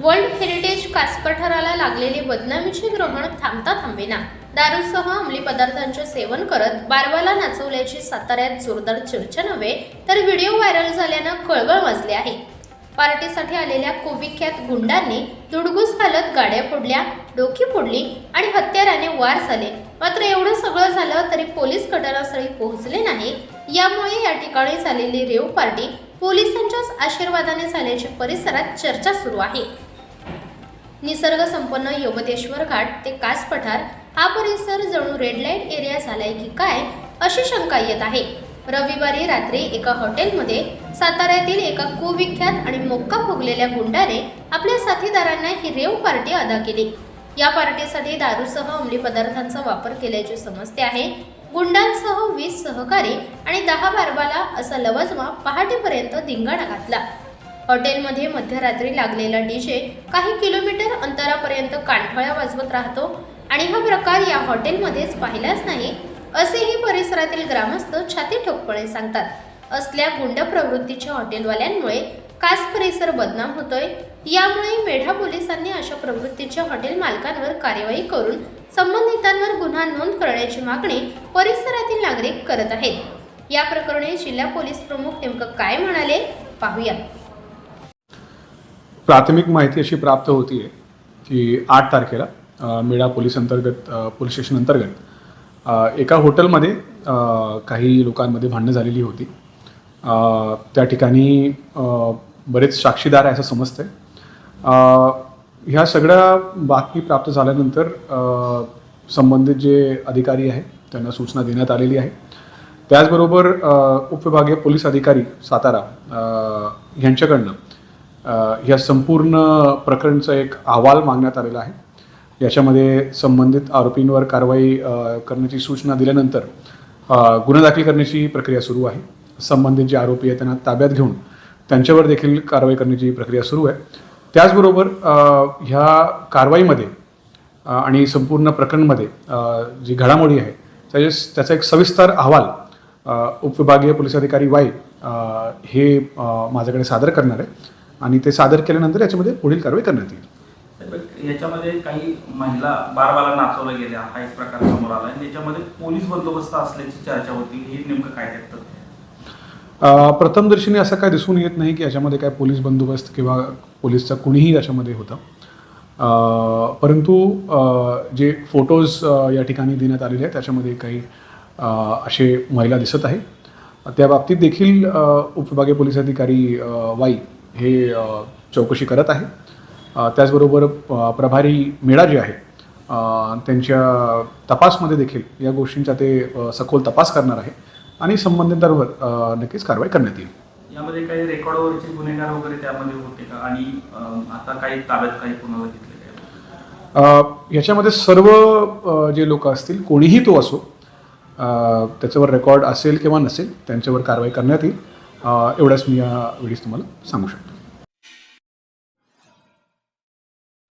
World heritage कासपठाराला लागलेले बदनामीचे ग्रहण थांबता थांबेना. दारूसह अंमली पदार्थांचे सेवन करत बारवाला नाचवल्याची साताऱ्यात जोरदार चर्चा नव्हे तर व्हिडिओ व्हायरल झाल्यानं कळवळ वाजले आहे. पार्टीसाठी आलेल्या कुविख्यात गुंडांनी दुडगुस घालत गाड्या फोडल्या डोकी फोडली आणि हत्याराने वार झाले. मात्र एवढं सगळं झालं तरी पोलीस घटनास्थळी पोहोचले नाही. यामुळे या ठिकाणी झालेली रेव पार्टी पोलिसांच्याच आशीर्वादाने झाल्याची परिसरात चर्चा सुरू आहे. निसर्ग संपन्न घाट ते कास पठार हा परिसर जणू रेड लाइट एरिया झालाय की काय अशी शंका येत आहे. रविवारी रात्री एका हॉटेलमध्ये साताऱ्यातील एका कुविख्यात आणि मोक्का फुगलेल्या गुंडाने आपल्या साथीदारांना ही रेव पार्टी अदा केली. या पार्टीसाठी दारूसह अंमली पदार्थांचा वापर केल्याचे समजते आहे. गुंडांसह वीस सहकारी आणि दहा बारबाला असा लवजमा पहाटेपर्यंत धिंगाणा घातला. हॉटेलमध्ये मध्यरात्री लागलेला डीजे काही किलोमीटर अंतरापर्यंत कानठळ्या वाजवत राहतो आणि हा प्रकार या हॉटेलमध्येच पाहिलाच नाही असेही परिसरातील ग्रामस्थ छाती ठोकपणे सांगतात. असल्या गुंड प्रवृत्तीच्या हॉटेलवाल्यांमुळे कास परिसर बदनाम होतोय. यामुळे मेढा पोलिसांनी अशा प्रवृत्तीच्या हॉटेल मालकांवर कार्यवाही करून संबंधितांवर गुन्हा नोंद करण्याची मागणी परिसरातील नागरिक करत आहेत. या प्रकरणी जिल्हा पोलीस प्रमुख नेमकं काय म्हणाले? पाहूया. प्राथमिक माहिती अशी प्राप्त होती आहे की आठ तारखेला मेळा पोलीस अंतर्गत पोलीस स्टेशन अंतर्गत एका हॉटेलमध्ये काही लोकांमध्ये भांडणं झालेली होती. त्या ठिकाणी बरेच साक्षीदार आहे असं समजतंय. आहे ह्या सगळ्या बातमी प्राप्त झाल्यानंतर संबंधित जे अधिकारी आहेत त्यांना सूचना देण्यात आलेली आहे. त्याचबरोबर उपविभागीय पोलीस अधिकारी सातारा यांच्याकडनं ह्या या संपूर्ण प्रकरणचं एक अहवाल मागण्यात आलेला आहे. याच्यामध्ये संबंधित आरोपींवर कारवाई करण्याची सूचना दिल्यानंतर गुन्हा दाखल करण्याची प्रक्रिया सुरू आहे. संबंधित जे आरोपी आहेत त्यांना ताब्यात घेऊन त्यांच्यावर देखील कारवाई करण्याची प्रक्रिया सुरू आहे. त्याचबरोबर ह्या कारवाईमध्ये आणि संपूर्ण प्रकरणमध्ये जी घडामोडी आहे त्याचे त्याचा एक सविस्तर अहवाल उपविभागीय पोलीस अधिकारी वाई हे माझ्याकडे सादर करणार आहे. आणि ते सादर केल्यानंतर याच्यामध्ये पुढील कारवाई करण्यात येईल. याच्यामध्ये काही महिला बारबाला नाचवल्या गेल्या. हा एक प्रकार समोर आला आणि याच्यामध्ये पोलीस बंदोबस्त असल्याची चर्चा होती. हे नेमकं काय अ, प्रथमदर्शनी असं काय दिसून येत नाही की याच्यामध्ये काय पोलीस बंदोबस्त किंवा पोलीसचा कुणीही याच्यामध्ये होता. परंतु जे फोटोज या ठिकाणी देण्यात आलेले आहेत त्याच्यामध्ये काही असे महिला दिसत आहे त्या बाबतीत देखील उपविभागीय पोलीस अधिकारी वाई हे चौकशी करत आहे. त्याचबरोबर प्रभारी मेळा जे आहे त्यांच्या तपासमध्ये देखील या गोष्टींचा ते सखोल तपास करणार आहे आणि संबंधितांवर नक्कीच कारवाई करण्यात येईल. यामध्ये काही रेकॉर्डवरचे गुन्हेगार वगैरे त्यामध्ये होते का? आणि आता काही ताब्यात काही कुणाला घेतले याच्यामध्ये सर्व जे लोक असतील कोणीही तो असो त्याच्यावर रेकॉर्ड असेल किंवा नसेल त्यांच्यावर कारवाई करण्यात येईल. एवढंच मी या वेळेस तुम्हाला सांगू शकतो.